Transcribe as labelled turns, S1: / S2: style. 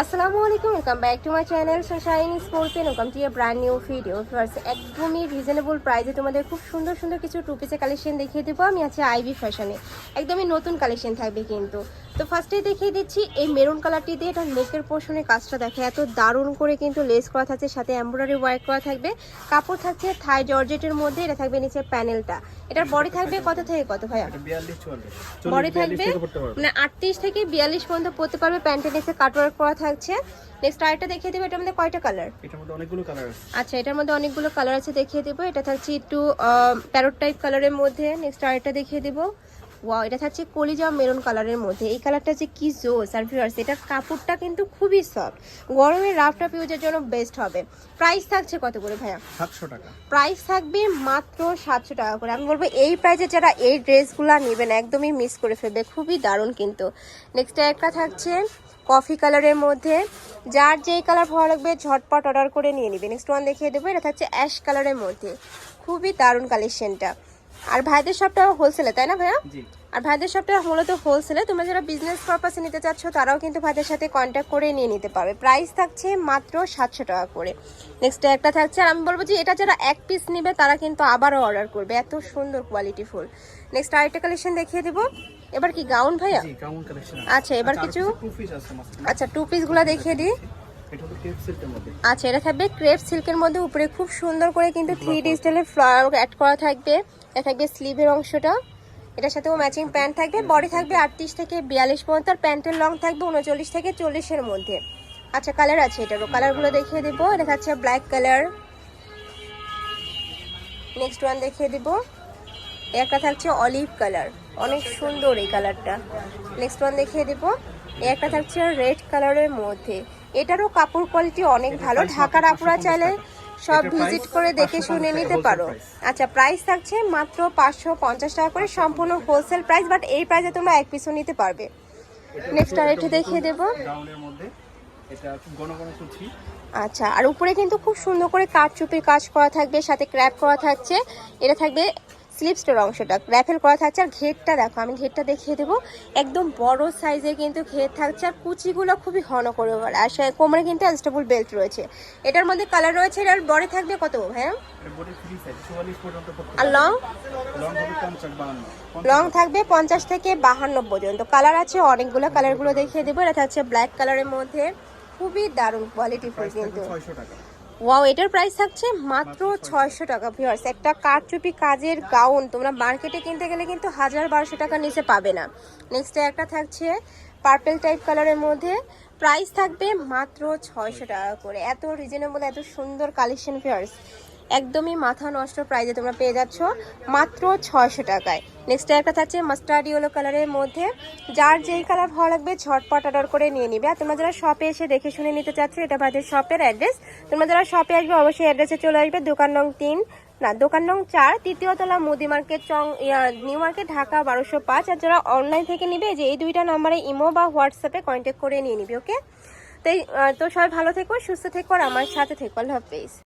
S1: আসসালামু আলাইকুম welcome back to my channel shine স্পোর্টসেন welcome to your brand new video first একদমই reasonable প্রাইসে তোমাদের খুব সুন্দর সুন্দর কিছু টু পিসের কালেকশন দেখিয়ে দেবো। আমি আছি আইবি ফ্যাশনে একদমই নতুন কালেকশন থাকবে কিন্তু। তো ফার্স্টেই দেখিয়ে দিচ্ছি এই মেরুন কালারটি দিয়ে এটা নেকের পোর্শনের কাজটা দেখে। এত দারুণ করে কিন্তু লেস করা থাকছে সাথে এমব্রয়ডারি ওয়ার্ক করা থাকবে। কাপড় থাকছে থাই জর্জেটের মধ্যে এটা থাকবে নিচে প্যানেলটা এটার বডি থাকবে কত থেকে কত ভাইয়া?
S2: এটা 42 44
S1: বডি
S2: 40
S1: থাকবে
S2: 42 থেকে পড়তে পারবে।
S1: মানে আটত্রিশ থেকে বিয়াল্লিশ পর্যন্ত পড়তে পারবে। প্যান্টের নিচে কাটওয়ার্ক করা থাকছে। নেক্সট আরেকটা দেখিয়ে দেবো এটার মধ্যে কয়টা কালার
S2: এটার মধ্যে অনেকগুলো কালার আছে।
S1: আচ্ছা এটার মধ্যে অনেকগুলো কালার আছে দেখিয়ে দেবো। এটা থাকছে একটু প্যারোট টাইপ কালারের মধ্যে। নেক্সট আরেকটা দেখিয়ে দেবো। ওয়াও এটা থাকছে কলিজা মেরুন কালারের মধ্যে। এই কালারটা যে কি জোস আর ভিউয়ার্স এটার কাপড়টা কিন্তু খুবই সফট গরমে রাফ টাফ ইউজের জন্য বেস্ট হবে। প্রাইস থাকছে কত করে ভাইয়া?
S2: 700 টাকা।
S1: প্রাইস থাকবে মাত্র সাতশো টাকা করে। আমি বলব এই প্রাইসে যারা এই ড্রেসগুলো নেবেন একদমই মিস করে ফেলবে। খুবই দারুণ কিন্তু। নেক্সট একটা থাকছে কফি কালারের মধ্যে। যার যেই কালার ভালো লাগবে ঝটপট অর্ডার করে নিয়ে নিবে। নেক্সট ওয়ান দেখিয়ে দেবো এটা থাকছে অ্যাশ কালারের মধ্যে। খুবই দারুণ কালেকশনটা আর ভাইদের সবটা হোলসেলে তাই না ভাইয়া? আর ভাইদের সবটা মূলত হোলসেলে তোমরা যারা বিজনেস পারপাসে নিতে চাচ্ছ তারাও কিন্তু ভাইদের সাথে কন্ট্যাক্ট করে নিয়ে নিতে পারবে। প্রাইস থাকছে মাত্র সাতশো টাকা করে। নেক্সট একটা থাকছে আর আমি বলব যে এটা যারা এক পিস নেবে তারা কিন্তু আবারও অর্ডার করবে। এত সুন্দর কোয়ালিটি ফুল। নেক্সট আরেকটা কালেকশন দেখিয়ে দেবো। এবার কি গাউন ভাইয়া? আচ্ছা, এবার কিছু- আচ্ছা
S2: টু পিস
S1: আচ্ছা পিসগুলো দেখিয়ে দিই। আচ্ছা এটা থাকবে ক্রেপ সিল্কের মধ্যে উপরে খুব সুন্দর করে কিন্তু থ্রি ডি স্টাইলের ফ্লাওয়ার অ্যাড করা থাকবে। এটা থাকবে স্লিভের অংশটা। এটার সাথেও ম্যাচিং প্যান্ট থাকবে। বডি থাকবে আটত্রিশ থেকে বিয়াল্লিশ পর্যন্ত। আর প্যান্টের লং থাকবে উনচল্লিশ থেকে চল্লিশের মধ্যে। আচ্ছা কালার আছে এটারও। কালারগুলো দেখিয়ে দেবো। এটা থাকছে ব্ল্যাক কালার নেক্সট ওয়ান দেখিয়ে দিব। একটা থাকছে অলিভ কালার। অনেক সুন্দর এই কালারটা। নেক্সট ওয়ান দেখিয়ে দিব। একটা থাকছে রেড কালারের মধ্যে। এটারও কাপড় কোয়ালিটি অনেক ভালো। ঢাকার আপুরা
S2: 550
S1: চাইলে সব ভিজিট করে দেখে শুনে নিতে পারো। আচ্ছা প্রাইস থাকছে মাত্র পাঁচশো পঞ্চাশ টাকা করে। সম্পূর্ণ হোলসেল প্রাইস বাট এই প্রাইসে তোমরা এক পিসও নিতে পারবে। নেক্সট আর এটা দেখিয়ে দেবো। আচ্ছা আর উপরে কিন্তু খুব সুন্দর করে কাঠচুপির কাজ করা থাকবে সাথে ক্র্যাপ করা থাকছে। এটা থাকবে স্লিপস্টোর অংশটা। র্যাফেল করা থাকছে আর ঘেরটা দেখো আমি ঘেরটা দেখিয়ে দেবো। একদম বড় সাইজের কিন্তু ঘের থাকছে আর কুচিগুলো খুবই ঘন করে আর সে- কোমরে কিন্তু অ্যাডজাস্টেবল বেল্ট রয়েছে। এটার মধ্যে কালার রয়েছে এটার বডি থাকবে কত হ্যাঁ
S2: এটা বডি ফ্রি সাইজ 44 পর্যন্ত পড়তে
S1: আর লং
S2: লং হবে 50 52
S1: লং থাকবে পঞ্চাশ থেকে বাহান্ন পর্যন্ত। কালার আছে অনেকগুলো কালারগুলো দেখিয়ে দেবো। এটা থাকছে ব্ল্যাক কালারের মধ্যে। খুবই দারুণ কোয়ালিটি ফুল কিন্তু।
S2: 600 টাকা।
S1: ওয়াও এটার প্রাইস থাকছে মাত্র ছয়শো টাকা ভিওর্স একটা কারচুপি কাজের গাউন তোমরা মার্কেটে কিনতে গেলে কিন্তু হাজার বারোশো টাকার নিচে পাবে না। নেক্সট একটা থাকছে পার্পেল টাইপ কালারের মধ্যে। প্রাইস থাকবে মাত্র ছয়শো টাকা করে। এত রিজনেবল এত সুন্দর কালেকশন ভিউয়ার্স একদমই মাথা নষ্ট প্রাইজে তোমরা পেয়ে যাচ্ছ মাত্র ছয়শো টাকায়। নেক্সট একটা থাকছে মাস্টার্ড ইয়েলো কালারের মধ্যে। যার যেই কালার ভালো লাগবে ঝটপট অর্ডার করে নিয়ে নিবে। আর তোমরা যারা শপে এসে দেখে শুনে নিতে চাচ্ছ এটা ভাইদের শপের অ্যাড্রেস তোমরা যারা শপে আসবে অবশ্যই অ্যাড্রেসে চলে আসবে দোকান নং তিন না দোকান নং চার তৃতীয় তলা মুদি মার্কেট চং নিউ মার্কেট ঢাকা বারোশো পাঁচ। আর যারা অনলাইন থেকে নিবে যে এই দুইটা নাম্বারে ইমো বা হোয়াটসঅ্যাপে কন্ট্যাক্ট করে নিয়ে নিবে ওকে তো এই, তো সবাই ভালো থেকো সুস্থ থেকো আর আমার সাথে থেকো। আল্লাহ হাফিজ।